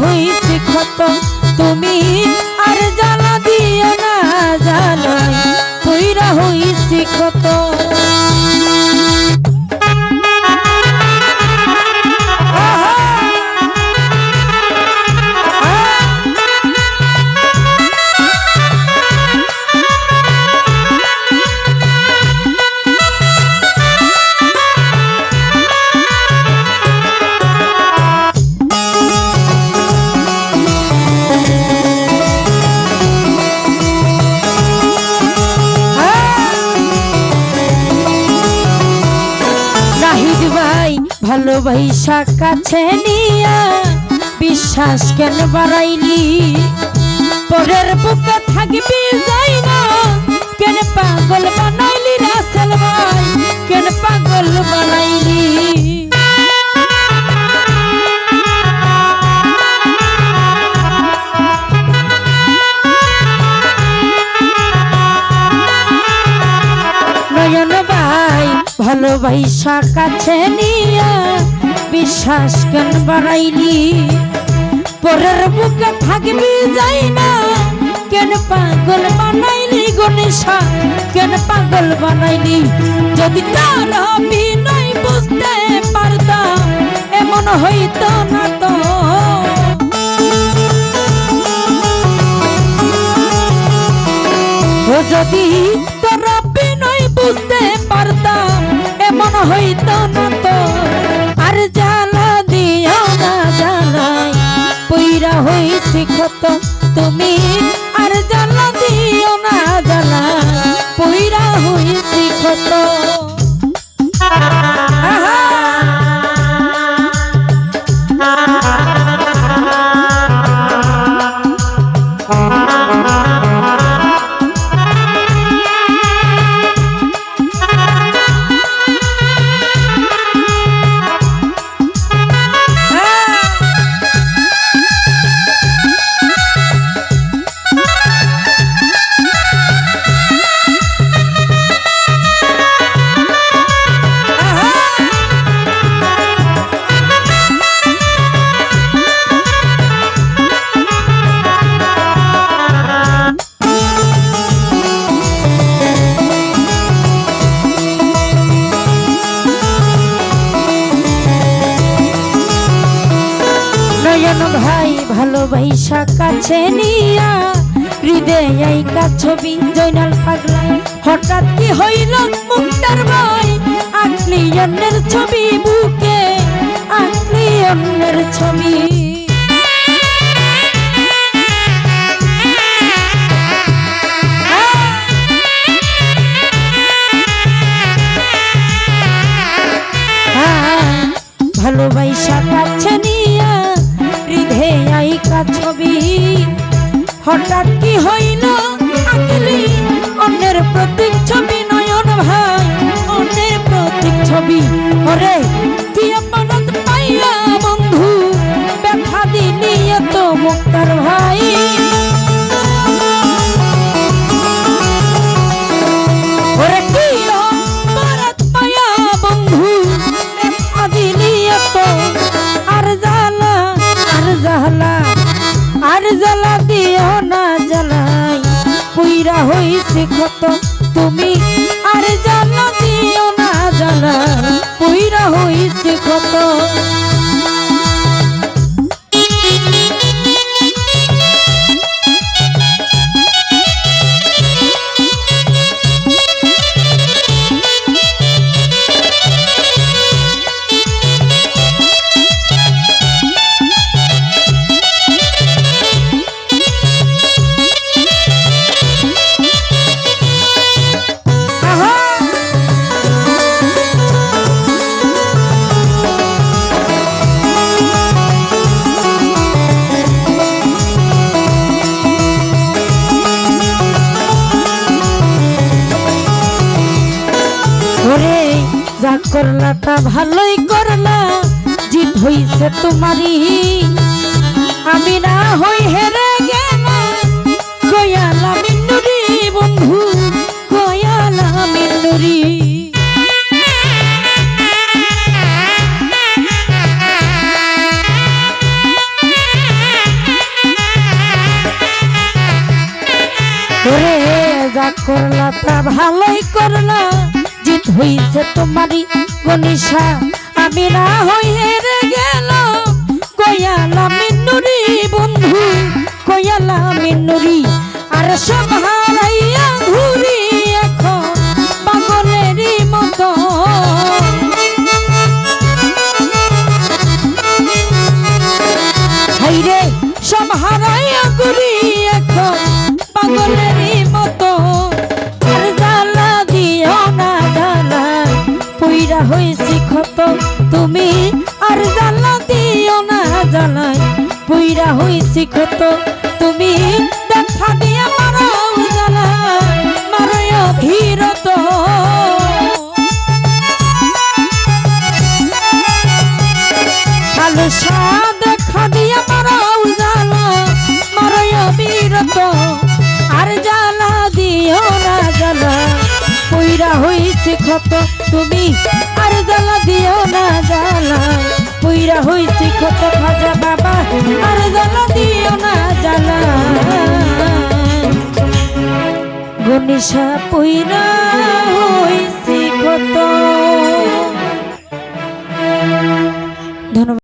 হইছে ক্ষত। তুমি ভালোবাসা কাছে নিয়া বিশ্বাস কেন বাড়াইলি? পরের বুকে থাকবি ভালোবাসা কাছে নিয়া? বিশ্বাস কেন বাড়াইলি? পরের বুকে থাকবি যাই না। কেন পাগল বানাইলি গণেশা কেন পাগল বানাইলি? যদি তার অভিনয় বুঝতে পারতাম এমন হইতো না তো। যদি হইতো না তো আর জ্বালা দিও না জ্বালাই পইরা হইছি ক্ষত তুমি নয়ন ভাই ভালোবাসা কাছে নিয়া। হৃদয় ছবি জৈনাল পাগলা। হঠাৎ কি হইল মুক্তার ভাই আকলি অন্যের ছবি বুকে আকলি অন্যের ছবি। হ্যাঁ, ভালোবাসা হঠাৎ কি হইল? আকলি অন্যের প্রতীক ছবি, নয়ন ভাই অন্যের প্রতীক ছবি ওরে কি অপরাধ পাইয়া বন্ধু? ব্যথা দিলি এত মুক্তার ভাই। আর জ্বালা আর জ্বালা হইছে তুমি যা করলা তা ভালোই করলা জিত হইছে তোমারই। আমি না হই হেরে গেলাম কয়াল আমি নুরি বন্ধু, কয়াল আমি নুরি। যা করলা তা ভালোই করলা হইছে তোমারই গনিশা আমি না হই হেরে হইছি ক্ষত। তুমি আর জ্বালা দিও না জ্বালাই পুইরা হইছি ক্ষত। তুমি দেখা দিয়া মারাও জ্বালা মারয় কালো দেখা দিয়া মারাও জ্বালা মারয় বীরত আর জ্বালা দিও না জ্বালা পইরা হইছে ক্ষত তুমি, আর জ্বালা দিও না জ্বালা। পুইরা হইছে ক্ষত খাজা বাবা, আর জ্বালা দিও না জ্বালা। গনিশা পইরা